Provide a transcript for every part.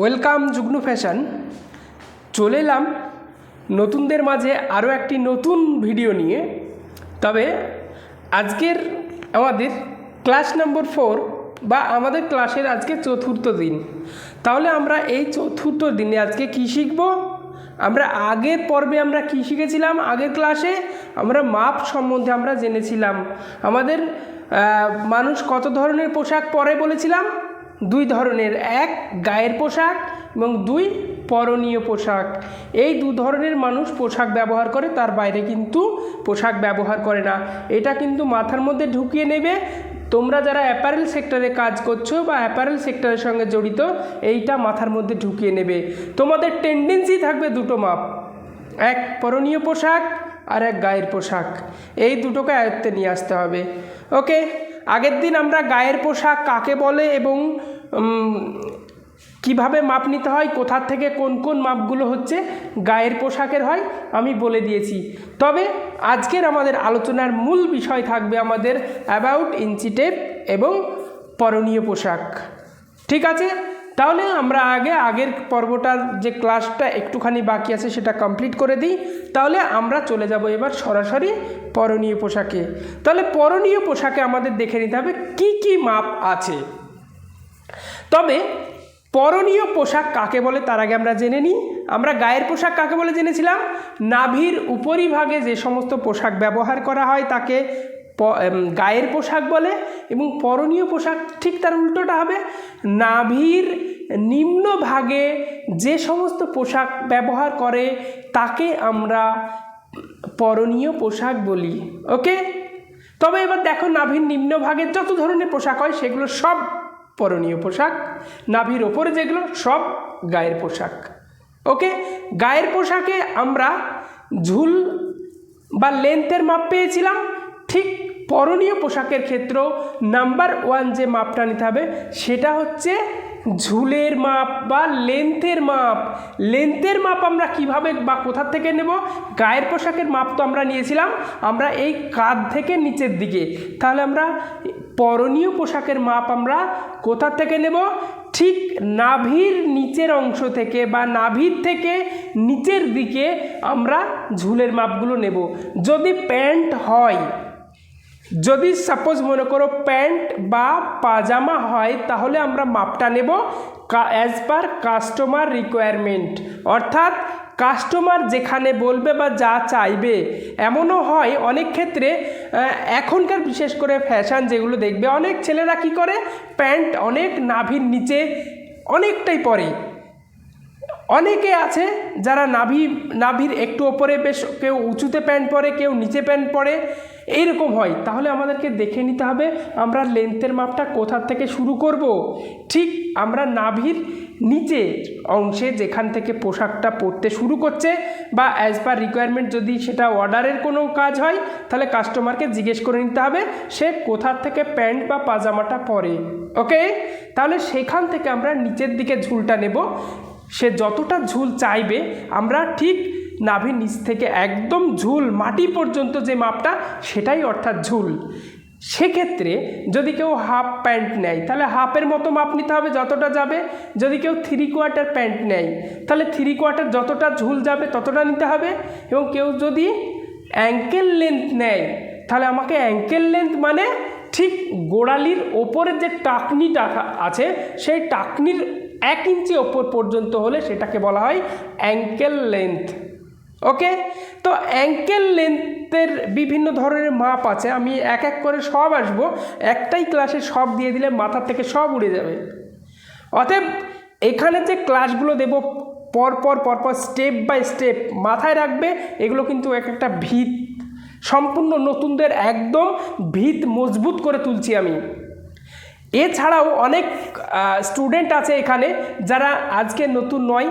Welcome যুগ্ন fashion. চলে এলাম নতুনদের মাঝে আরও একটি নতুন ভিডিও নিয়ে। তবে আজকের আমাদের ক্লাস নম্বর ফোর বা আমাদের ক্লাসের আজকে চতুর্থ দিন। তাহলে আমরা এই চতুর্থ দিনে আজকে কী শিখব? আমরা আগের পর্বে আমরা কী শিখেছিলাম? আগের ক্লাসে আমরা মাপ সম্বন্ধে আমরা জেনেছিলাম। আমাদের মানুষ কত ধরনের পোশাক পরে বলেছিলাম? দুই ধরনের, এক গায়ের পোশাক এবং দুই পরনীয় পোশাক। এই দু ধরনের মানুষ পোশাক ব্যবহার করে, তার বাইরে কিন্তু পোশাক ব্যবহার করে না। এটা কিন্তু মাথার মধ্যে ঢুকিয়ে নেবে। তোমরা যারা অ্যাপারেল সেক্টরে কাজ করছ বা অ্যাপারেল সেক্টরের সঙ্গে জড়িত, এইটা মাথার মধ্যে ঢুকিয়ে নেবে। তোমাদের টেন্ডেন্সি থাকবে দুটো মাপ। এক পরনীয় পোশাক আর এক গায়ের পোশাক। এই দুটোকে আয়ত্তে নিয়ে আসতে হবে। ওকে আগের দিন আমরা গায়ের পোশাক কাকে বলে এবং কীভাবে মাপ নিতে হয় কোথা থেকে কোন কোন মাপগুলো হচ্ছে গায়ের পোশাকের হয়, আমি বলে দিয়েছি। তবে আজকের আমাদের আলোচনার মূল বিষয় থাকবে আমাদের অ্যাবাউট ইঞ্চি এবং পরনীয় পোশাক। ঠিক আছে? তাহলে আমরা আগে আগের পর্বটার যে ক্লাসটা একটুখানি বাকি আছে, সেটা কমপ্লিট করে দিই। তাহলে আমরা চলে যাব এবার সরাসরি পরনীয় পোশাকে। তাহলে পরনীয় পোশাকে আমাদের দেখে নিতে হবে কি কি মাপ আছে। তবে পরনীয় পোশাক কাকে বলে তার আগে আমরা জেনে নিই। আমরা গায়ের পোশাক কাকে বলে জেনেছিলাম? নাভির উপরিভাগে যে সমস্ত পোশাক ব্যবহার করা হয় তাকে গায়ের পোশাক বলে এবং পরনীয় পোশাক ঠিক তার উল্টোটা হবে। নাভির নিম্নভাগে যে সমস্ত পোশাক ব্যবহার করে তাকে আমরা পরনীয় পোশাক বলি, ওকে? তবে এবার দেখো নাভির নিম্নভাগের যত ধরনের পোশাক হয় সেগুলো সব পরনীয় পোশাক, নাভির ওপরে যেগুলো সব গায়ের পোশাক। ওকে? গায়ের পোশাকে আমরা ঝুল বা লেন্থের মাপ পেয়েছিলাম। ঠিক পরনীয় পোশাকের ক্ষেত্রেও নাম্বার ওয়ান যে মাপটা নিতে হবে, সেটা হচ্ছে ঝুলের মাপ বা লেন্থের মাপ। লেন্থের মাপ আমরা কীভাবে বা কোথা থেকে নেব? গায়ের পোশাকের মাপ তো আমরা নিয়েছিলাম। আমরা এই কাঁধ থেকে নিচের দিকে। তাহলে আমরা পরনীয় পোশাকের মাপ আমরা কোথা থেকে নেব? ঠিক নাভির নিচের অংশ থেকে বা নাভির থেকে নিচের দিকে আমরা ঝুলের মাপগুলো নেব। যদি প্যান্ট হয়, যদি সাপোজ মনে করো প্যান্ট বা পাজামা হয়, তাহলে আমরা মাপটা নেব অ্যাজ পার কাস্টমার রিকোয়ারমেন্ট অর্থাৎ কাস্টমার যেখানে বলবে বা যা চাইবে, এমনও হয় অনেক ক্ষেত্রে এখনকার বিশেষ করে ফ্যাশন যেগুলো দেখবে, অনেক ছেলেরা কি করে? প্যান্ট অনেক নাভির নিচে অনেকটাই পরে। অনেকে আছে যারা নাভি, নাভির একটু ওপরে বেশ কেউ উঁচুতে প্যান্ট পরে, কেউ নিচে প্যান্ট পরে, এইরকম হয়। তাহলে আমাদেরকে দেখে নিতে হবে, আমরা লেন্থের মাপটা কোথার থেকে শুরু করব? ঠিক আমরা নাভির নিচে অংশে যেখান থেকে পোশাকটা পরতে শুরু করছে বা অ্যাজ পার রিকোয়ারমেন্ট যদি সেটা অর্ডারের কোনো কাজ হয়, তাহলে কাস্টমারকে জিজ্ঞেস করে নিতে হবে সে কোথার থেকে প্যান্ট বা পাজামাটা পরে। ওকে তাহলে সেখান থেকে আমরা নিচের দিকে ঝুলটা নেব। সে যতটা ঝুল চাইবে, আমরা ঠিক নাভির নিচ থেকে একদম ঝুল মাটি পর্যন্ত যে মাপটা, সেটাই অর্থাৎ ঝুল। সেক্ষেত্রে যদি কেউ হাফ প্যান্ট নেয়, তাহলে হাফের মতো মাপ নিতে হবে যতটা যাবে। যদি কেউ থ্রি কোয়ার্টার প্যান্ট নেয়, তাহলে থ্রি কোয়ার্টার যতটা ঝুল যাবে ততটা নিতে হবে। এবং কেউ যদি অ্যাঙ্কেল লেন্থ নেয়, তাহলে আমাকে অ্যাঙ্কেল লেন্থ মানে ঠিক গোড়ালির ওপরের যে টাকনিটা আছে, সেই টাকনির এক ইঞ্চি ওপর পর্যন্ত হলে সেটাকে বলা হয় অ্যাঙ্কেল লেন্থ ওকে তো অ্যাঙ্কেল লেন্থের বিভিন্ন ধরনের মাপ আছে। আমি এক এক করে সব আসব। একটাই ক্লাসে সব দিয়ে দিলে মাথা থেকে সব উড়ে যাবে। অতএব এখানে যে ক্লাসগুলো দেব পরপর পরপর স্টেপ বাই স্টেপ মাথায় রাখবে। এগুলো কিন্তু এক একটা ভিত, সম্পূর্ণ নতুনদের একদম ভিত মজবুত করে তুলছি আমি। এছাড়াও অনেক স্টুডেন্ট আছে এখানে যারা আজকে নতুন নয়।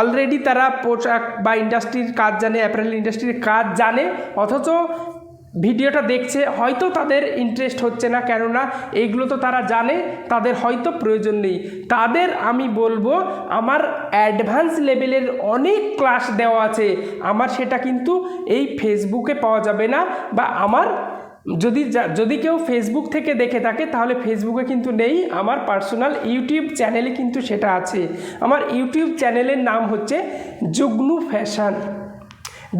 অলরেডি তারা পোশাক বা ইন্ডাস্ট্রির কাজ জানে অ্যাপারেল ইন্ডাস্ট্রির কাজ জানে, অথচ ভিডিওটা দেখছে, হয়তো তাদের ইন্টারেস্ট হচ্ছে না, কেননা এইগুলো তো তারা জানে, তাদের হয়তো প্রয়োজন নেই। তাদের আমি বলব, আমার অ্যাডভান্স লেভেলের অনেক ক্লাস দেওয়া আছে, আমার সেটা কিন্তু এই ফেসবুকে পাওয়া যাবে না, বা আমার যদি যদি কেউ ফেসবুক থেকে দেখে থাকে, তাহলে ফেসবুকে কিন্তু নেই। আমার পার্সোনাল ইউটিউব চ্যানেলে কিন্তু সেটা আছে। আমার ইউটিউব চ্যানেলের নাম হচ্ছে জুগনু ফ্যাশন।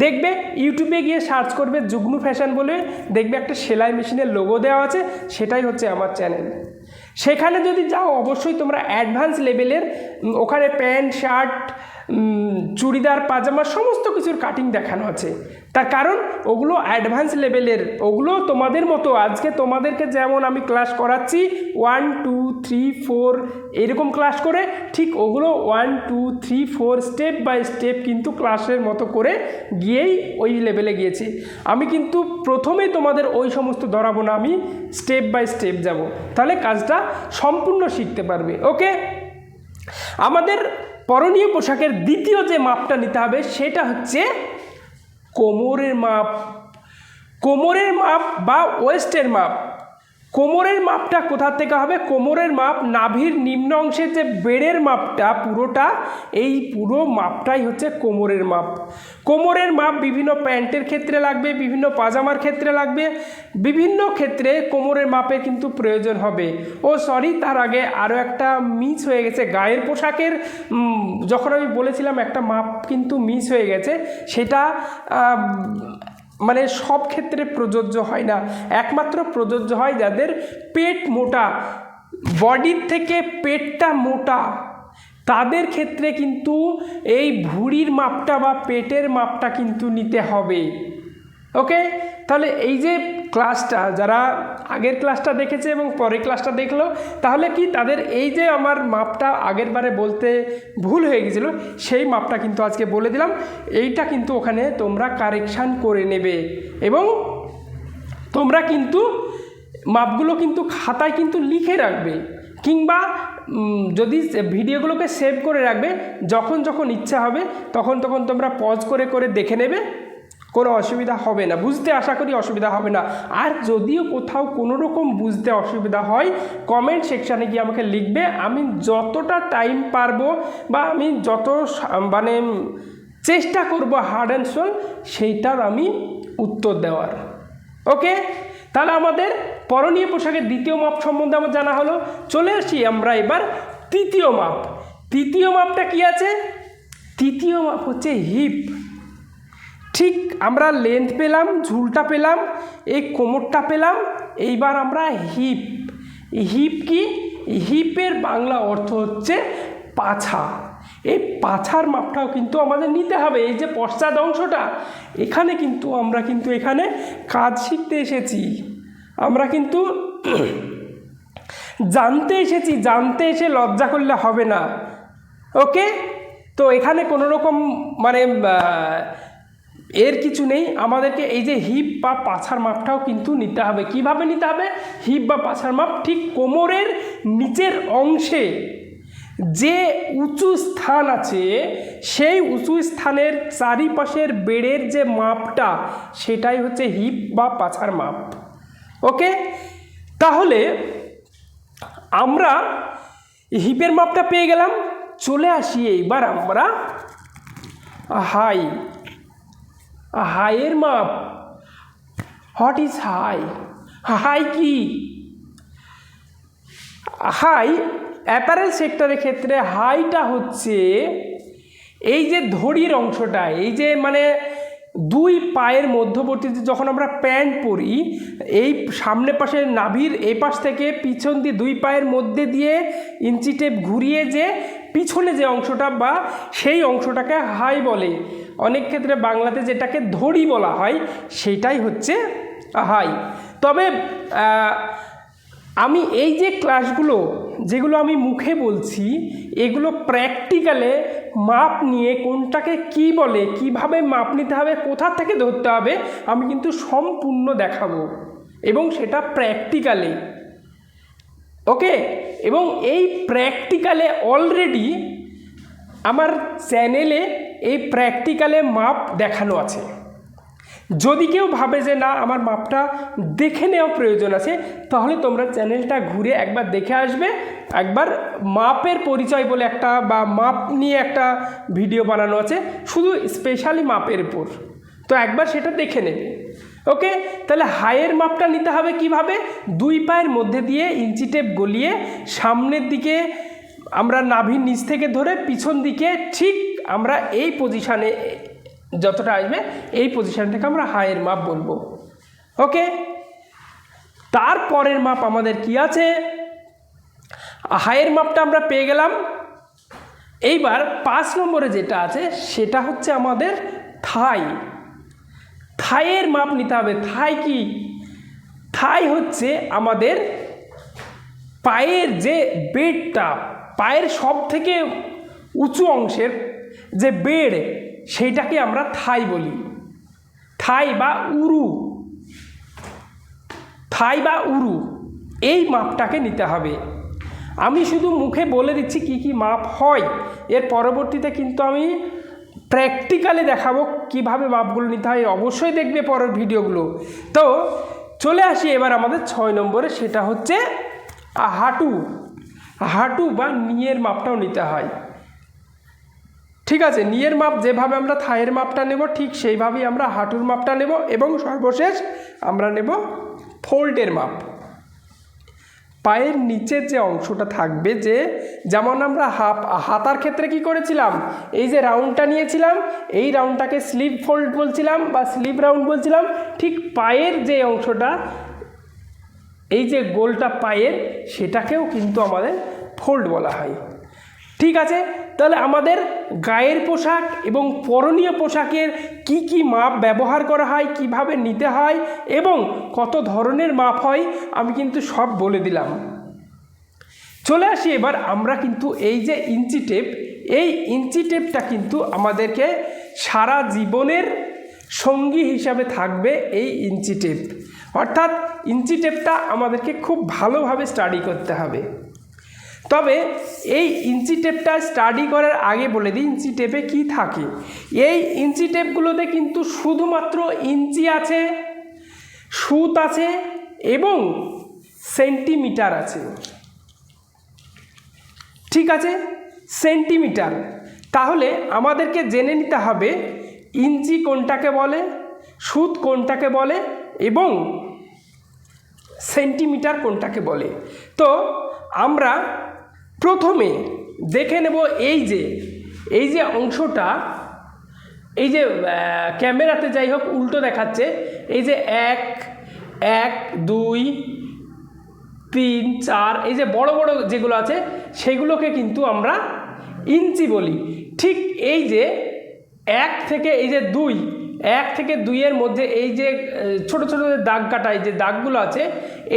দেখবে ইউটিউবে গিয়ে সার্চ করবে জুগনু ফ্যাশন বলে, দেখবে একটা সেলাই মেশিনের লোগো দেওয়া আছে, সেটাই হচ্ছে আমার চ্যানেল সেখানে যদি যাও, অবশ্যই তোমরা অ্যাডভান্স লেভেলের ওখানে প্যান্ট, শার্ট চুড়িদার, পাজামা, সমস্ত কিছুর কাটিং দেখানো আছে। তার কারণ ওগুলো অ্যাডভান্স লেভেলের ওগুলো তোমাদের মতো। আজকে তোমাদেরকে যেমন আমি ক্লাস করাচ্ছি ওয়ান টু থ্রি ফোর এরকম ক্লাস করে, ঠিক ওগুলো one two three four step by step কিন্তু ক্লাসের মতো করে গিয়েই ওই লেভেলে গিয়েছি। আমি কিন্তু প্রথমেই তোমাদের ওই সমস্ত ধরাবো না, আমি স্টেপ বাই স্টেপ যাব। তাহলে কাজটা সম্পূর্ণ শিখতে পারবে, ওকে? আমাদের পরনীয় পোশাকের দ্বিতীয় যে মাপটা নিতে হবে, সেটা হচ্ছে কোমরের মাপ কোমরের মাপ বা ওয়েস্টের মাপ। কোমরের মাপটা কোথা থেকে হবে? কোমরের মাপ নাভির নিম্ন অংশের যে বেড়ের মাপটা, পুরোটা, এই পুরো মাপটাই হচ্ছে কোমরের মাপ। কোমরের মাপ বিভিন্ন প্যান্টের ক্ষেত্রে লাগবে, বিভিন্ন পাজামার ক্ষেত্রে লাগবে, বিভিন্ন ক্ষেত্রে কোমরের মাপের কিন্তু প্রয়োজন হবে। ও সরি, তার আগে আরও একটা মিস হয়ে গেছে। গায়ের পোশাকের যখন আমি বলেছিলাম একটা মাপ কিন্তু মিস হয়ে গেছে, সেটা মানে সব ক্ষেত্রে প্রযোজ্য হয় না। একমাত্র প্রযোজ্য হয় যাদের পেট মোটা। বডির থেকে পেটটা মোটা। তাদের ক্ষেত্রে কিন্তু এই ভুঁড়ির মাপটা বা পেটের মাপটা কিন্তু নিতে হবে। ওকে তাহলে এই যে ক্লাসটা যারা আগের ক্লাসটা দেখেছে এবং পরের ক্লাসটা দেখল, তাহলে কি তাদের এই যে আমার মাপটা আগের বারে বলতে ভুল হয়ে গেছিল, সেই মাপটা কিন্তু আজকে বলে দিলাম। এইটা কিন্তু ওখানে তোমরা কারেকশান করে নেবে এবং তোমরা কিন্তু মাপগুলো কিন্তু খাতায় কিন্তু লিখে রাখবে কিংবা যদি ভিডিওগুলোকে সেভ করে রাখবে, যখন যখন ইচ্ছা হবে, তখন তখন তোমরা পজ করে করে দেখে নেবে। কোনো অসুবিধা হবে না। বুঝতে আশা করি অসুবিধা হবে না। আর যদিও কোথাও কোনো রকম বুঝতে অসুবিধা হয় কমেন্ট সেকশানে গিয়ে আমাকে লিখবে। আমি যতটা টাইম পারব বা আমি যত মানে চেষ্টা করব হার্ড অ্যান্ড সোল সেইটার আমি উত্তর দেওয়ার। ওকে তাহলে আমাদের পরনীয় পোশাকের দ্বিতীয় মাপ সম্বন্ধে আমার জানা হলো। চলে আসি আমরা এবার তৃতীয় মাপ। তৃতীয় মাপটা কি আছে? তৃতীয় মাপ হচ্ছে হিপ ঠিক আমরা লেন্থ পেলাম, ঝুলটা পেলাম, এই কোমরটা পেলাম, এইবার আমরা হিপ হিপ কি? হিপের বাংলা অর্থ হচ্ছে পাছা। এই পাছার মাপটাও কিন্তু আমাদের নিতে হবে, এই যে পশ্চাৎ অংশটা, এখানে কিন্তু আমরা কিন্তু এখানে কাজ শিখতে এসেছি। আমরা কিন্তু জানতে এসেছি, জানতে এসে লজ্জা করলে হবে না। ওকে তো এখানে কোনো রকম মানে এর কিছু নেই, আমাদেরকে এই যে হিপ বা পাছার মাপটাও কিন্তু নিতে হবে। কীভাবে নিতে হবে? হিপ বা পাছার মাপ ঠিক কোমরের নিচের অংশে যে উঁচু স্থান আছে, সেই উঁচু স্থানের চারিপাশের বেড়ের যে মাপটা, সেটাই হচ্ছে হিপ বা পাছার মাপ। ওকে? তাহলে আমরা হিপের মাপটা পেয়ে গেলাম। চলে আসি এইবার আমরা হাই। হাইয়ের মাপ হোয়াট ইজ হাই হাই কি? হাই অ্যাপারেল সেক্টরের ক্ষেত্রে হাইটা হচ্ছে এই যে ধড়ির অংশটা, এই যে মানে দুই পায়ের মধ্যবর্তীতে যখন আমরা প্যান্ট পরি, এই সামনে পাশে নাভির এই পাশ থেকে পিছন দিয়ে দুই পায়ের মধ্যে দিয়ে ইঞ্চি টেপ ঘুরিয়ে যে পিছনে যে অংশটা বা সেই অংশটাকে হাই বলে। অনেক ক্ষেত্রে বাংলাতে যেটাকে ধড়ি বলা হয়, সেটাই হচ্ছে হাই। তবে আমি এই যে ক্লাসগুলো, যেগুলো আমি মুখে বলছি, এগুলো প্র্যাকটিক্যালে মাপ নিয়ে কোনটাকে কি বলে, কীভাবে মাপ নিতে হবে, কোথা থেকে ধরতে হবে, আমি কিন্তু সম্পূর্ণ দেখাবো। এবং সেটা প্র্যাকটিক্যালে ওকে? এবং এই প্র্যাকটিক্যালে অলরেডি আমার চ্যানেলে এই প্র্যাকটিক্যালে মাপ দেখানো আছে। যদি কেউ ভাবে যে, না, আমার মাপটা দেখে নেওয়া প্রয়োজন আছে, তাহলে তোমরা চ্যানেলটা ঘুরে একবার দেখে আসবে। একবার মাপের পরিচয় বলে একটা বা মাপ নিয়ে একটা ভিডিও বানানো আছে, শুধু স্পেশালি মাপের উপর। তো একবার সেটা দেখে নেবে। ওকে? তাহলে হাইয়ের মাপটা নিতে হবে কীভাবে? দুই পায়ের মধ্যে দিয়ে ইঞ্চি টেপ গলিয়ে সামনের দিকে আমরা নাভির নিচ থেকে ধরে পিছন দিকে ঠিক আমরা এই পজিশানে যতটা আসবে, এই পজিশানটাকে আমরা হায়ের মাপ বলব। ওকে তারপরের মাপ আমাদের কি আছে? হায়ের মাপটা আমরা পেয়ে গেলাম। এইবার পাঁচ নম্বরে যেটা আছে, সেটা হচ্ছে আমাদের থাই থাইয়ের মাপ নিতে হবে। থাই কি? থাই হচ্ছে আমাদের পায়ের যে বেডটা পায়ের সব থেকে উঁচু অংশের যে বেড, সেইটাকে আমরা থাই বলি। থাই বা উরু। থাই বা উরু, এই মাপটাকে নিতে হবে। আমি শুধু মুখে বলে দিচ্ছি কি কি মাপ হয়। এর পরবর্তীতে কিন্তু আমি প্র্যাকটিক্যালি দেখাবো কীভাবে মাপগুলো নিতে হয়। অবশ্যই দেখবে পরের ভিডিওগুলো। তো চলে আসি এবার আমাদের ছয় নম্বরে, সেটা হচ্ছে হাঁটু। হাঁটু বা নিয়ের মাপটাও নিতে হয়। ঠিক আছে, নিয়ের মাপ যেভাবে আমরা থায়ের মাপটা নেব, ঠিক সেইভাবেই আমরা হাঁটুর মাপটা নেব এবং সর্বশেষ আমরা নেব ফোল্ডের মাপ। পায়ের নিচের যে অংশটা থাকবে যে, যেমন আমরা হাফ, হাতার ক্ষেত্রে কি করেছিলাম? এই যে রাউন্ডটা নিয়েছিলাম, এই রাউন্ডটাকে স্লিপ ফোল্ড বলছিলাম বা স্লিপ রাউন্ড বলছিলাম, ঠিক পায়ের যে অংশটা, এই যে গোলটা পায়ের, সেটাকেও কিন্তু আমাদের ফোল্ড বলা হয়। ঠিক আছে তাহলে আমাদের গায়ের পোশাক এবং পরনীয় পোশাকের কি কি মাপ ব্যবহার করা হয়, কীভাবে নিতে হয় এবং কত ধরনের মাপ হয়, আমি কিন্তু সব বলে দিলাম। চলে আসি এবার, আমরা কিন্তু এই যে ইঞ্চি টেপ, এই ইঞ্চি টেপটা কিন্তু আমাদেরকে সারা জীবনের সঙ্গী হিসাবে থাকবে এই ইঞ্চি টেপ। অর্থাৎ ইঞ্চি টেপটা আমাদেরকে খুব ভালোভাবে স্টাডি করতে হবে। তবে এই ইঞ্চি টেপটা স্টাডি করার আগে বলে দিই, ইঞ্চি টেপে কি থাকে? এই ইঞ্চি টেপগুলোতে কিন্তু শুধুমাত্র ইঞ্চি আছে, সুত আছে এবং সেন্টিমিটার আছে। ঠিক আছে? সেন্টিমিটার। তাহলে আমাদেরকে জেনে নিতে হবে ইঞ্চি কোনটাকে বলে, সুত কোনটাকে বলে এবং সেন্টিমিটার কোনটাকে বলে। তো আমরা প্রথমে দেখে নেব এই যে এই যে অংশটা, এই যে ক্যামেরাতে যাই হোক উল্টো দেখাচ্ছে, এই যে এক এক, দুই, তিন, চার, এই যে বড় বড় যেগুলো আছে, সেগুলোকে কিন্তু আমরা ইঞ্চি বলি। ঠিক এই যে এক থেকে এই যে দুই, এক থেকে দুইয়ের মধ্যে এই যে ছোট ছোট যে দাগ কাটা, এই যে দাগগুলো আছে,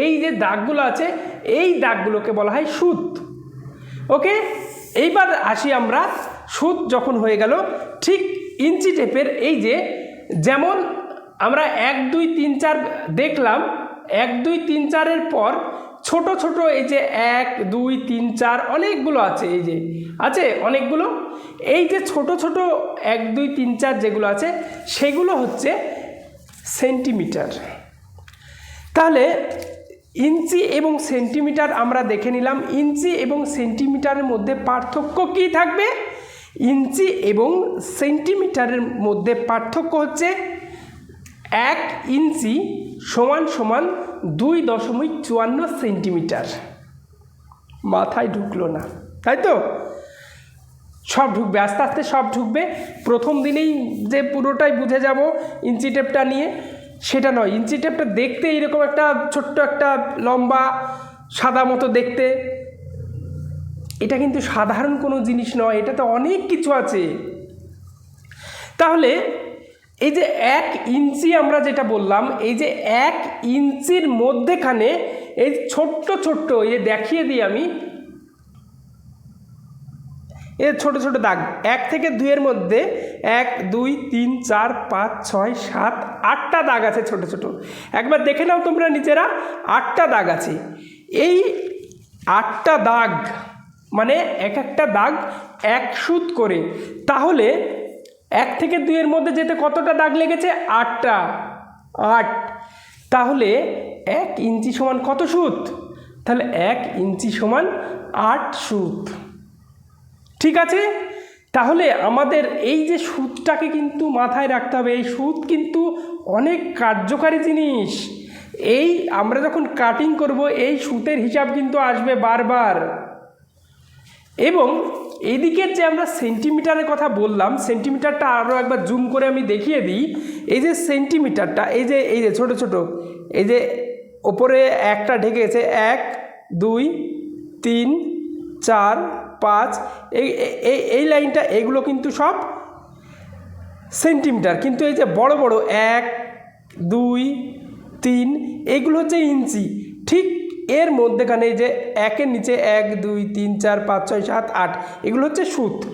এই যে দাগগুলো আছে, এই দাগগুলোকে বলা হয় সুত। ওকে? এইবার আসি আমরা। সুদ যখন হয়ে গেল, ঠিক ইঞ্চি টেপের এই যে, যেমন আমরা এক, দুই, তিন, চার দেখলাম, এক, দুই, তিন, চারের পর ছোট ছোট এই যে এক, দুই, তিন, চার অনেকগুলো আছে এই যে। আছে অনেকগুলো? এই যে ছোট ছোট এক, দুই, তিন, চার যেগুলো আছে, সেগুলো হচ্ছে সেন্টিমিটার। তাহলে ইঞ্চি এবং সেন্টিমিটার আমরা দেখে নিলাম। ইঞ্চি এবং সেন্টিমিটারের মধ্যে পার্থক্য কি থাকবে? ইঞ্চি এবং সেন্টিমিটারের মধ্যে পার্থক্য হচ্ছে এক ইঞ্চি সমান সমান দুই দশমিক চুয়ান্ন সেন্টিমিটার। মাথায় ঢুকলো না, তাই তো? সব ঢুকবে, আস্তে আস্তে সব ঢুকবে। প্রথম দিনেই যে পুরোটাই বুঝে যাব ইঞ্চি টেপটা নিয়ে। সেটা নয়, ইঞ্চি টেপটা দেখতে এরকম একটা ছোট্ট একটা লম্বা, সাদা মতো দেখতে। এটা কিন্তু সাধারণ কোনো জিনিস নয়, এটাতে অনেক কিছু আছে। তাহলে এই যে এক ইঞ্চি আমরা যেটা বললাম, এই যে এক ইঞ্চির মধ্যেখানে এই ছোট্ট ছোট্ট, এই দেখিয়ে দিই আমি এ ছোট ছোট দাগ। এক থেকে দুইয়ের মধ্যে এক, দুই, তিন, চার, পাঁচ, ছয়, সাত, আটটা দাগ আছে ছোট ছোট। একবার দেখে নাও তোমরা নিজেরা, আটটা দাগ আছে। এই আটটা দাগ মানে এক একটা দাগ এক সুত করে, তাহলে এক থেকে দুইয়ের মধ্যে যেতে কতটা দাগ লেগেছে? আটটা, আট। তাহলে এক ইঞ্চি সমান কত সুত? তাহলে এক ইঞ্চি সমান আট সুত। ঠিক আছে? তাহলে আমাদের এই যে সুদটাকে কিন্তু মাথায় রাখতে হবে, এই সুদ কিন্তু অনেক কার্যকারী জিনিস। এই আমরা যখন কাটিং করব, এই সুতের হিসাব কিন্তু আসবে বারবার। এবং এদিকের যে আমরা সেন্টিমিটারের কথা বললাম সেন্টিমিটারটা আরও একবার জুম করে আমি দেখিয়ে দিই। এই যে সেন্টিমিটারটা এই যে এই যে ছোট ছোট, এই যে ওপরে একটা ঢেকেছে এক, দুই, তিন, চার পাঁচ, এই এই লাইনটা, এগুলো কিন্তু সব সেন্টিমিটার। কিন্তু এই যে বড় বড় এক, দুই, তিন, এগুলো হচ্ছে ইঞ্চি। ঠিক এর মধ্যেখানে যে একের নিচে এক, দুই, তিন, চার, পাঁচ, ছয়, সাত, আট, এগুলো হচ্ছে সুত।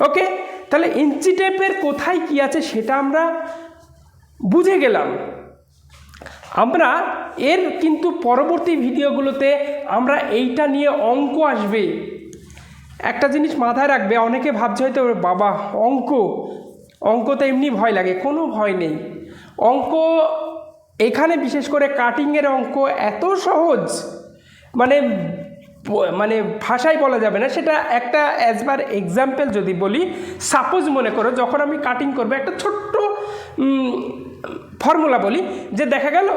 ওকে? তাহলে ইঞ্চি টেপের কোথায় কি আছে সেটা আমরা বুঝে গেলাম। আমরা এর কিন্তু পরবর্তী ভিডিওগুলোতে আমরা এইটা নিয়ে অঙ্ক আসবে। একটা জিনিস মাথায় রাখবে, অনেকে ভাবছে হয়তো, বাবা, অঙ্ক। অঙ্ক তো এমনি ভয় লাগে, কোনো ভয় নেই। অঙ্ক, এখানে বিশেষ করে কাটিংয়ের অঙ্ক এত সহজ মানে মানে ভাষায় বলা যাবে না। সেটা একটা অ্যাজ বার এক্সাম্পল যদি বলি সাপোজ মনে করো, যখন আমি কাটিং করব, একটা ছোট্ট ফর্মুলা বলি, যে দেখা গেল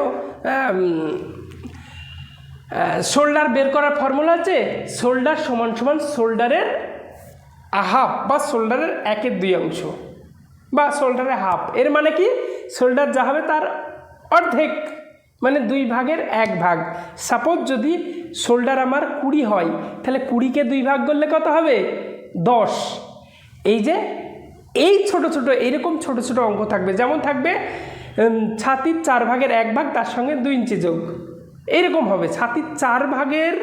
শোল্ডার বের করার ফর্মুলা আছে শোল্ডার সমান সমান শোল্ডারের হাফ বা শোল্ডারের একের দুই অংশ বা শোল্ডারের হাফ এর মানে কি? শোল্ডার যা হবে তার অর্ধেক মানে দুই ভাগের এক ভাগ। সাপোজ যদি শোল্ডার আমার কুড়ি হয়, তাহলে কুড়িকে দুই ভাগ করলে কত হবে? দশ। এই যে, এই ছোট ছোট এইরকম ছোট ছোট অঙ্ক থাকবে। যেমন থাকবে ছাতির চার ভাগের এক ভাগ, তার সঙ্গে দুই ইঞ্চি যোগ। এইরকম হবে। ছাতির চার ভাগের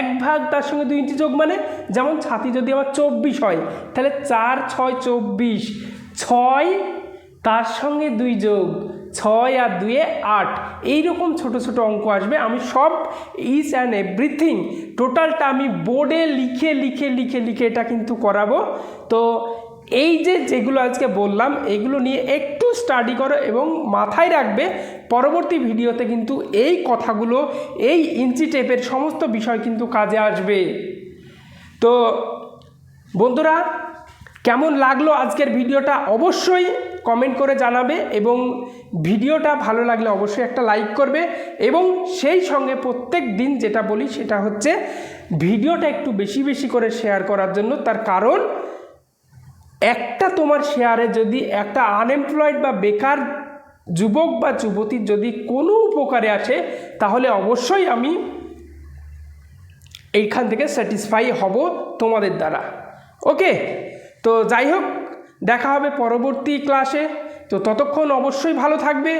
এক ভাগ তার সঙ্গে দুই ইঞ্চি যোগ মানে যেমন ছাতি যদি আমার চব্বিশ হয়, তাহলে চার, ছয়, চব্বিশ, ছয় তার সঙ্গে দুই যোগ, ছয় আর দুয়ে আট। এইরকম ছোট ছোট অঙ্ক আসবে। আমি সব ইচ অ্যান্ড এভরিথিং টোটালটা আমি বোর্ডে লিখে লিখে লিখে লিখে এটা কিন্তু করাবো। তো এই যে যেগুলো আজকে বললাম, এগুলো নিয়ে একটু স্টাডি করো এবং মাথায় রাখবে, পরবর্তী ভিডিওতে কিন্তু এই কথাগুলো, এই ইঞ্চি টেপের সমস্ত বিষয় কিন্তু কাজে আসবে। তো বন্ধুরা, কেমন লাগল আজকের ভিডিওটা অবশ্যই কমেন্ট করে জানাবে এবং ভিডিওটা ভালো লাগলে অবশ্যই একটা লাইক করবে এবং সেই সঙ্গে প্রত্যেক দিন যেটা বলি সেটা হচ্ছে, ভিডিওটা একটু বেশি বেশি করে শেয়ার করার জন্য তার কারণ একটা তোমার শেয়ারে যদি একটা আনএমপ্লয়েড বা বেকার যুবক বা যুবতীর যদি কোনো উপকারে আসে, তাহলে অবশ্যই আমি এইখান থেকে স্যাটিসফাই হব তোমাদের দ্বারা। ওকে তো যাই হোক, দেখা হবে পরবর্তী ক্লাসে তো ততক্ষণ অবশ্যই ভালো থাকবে।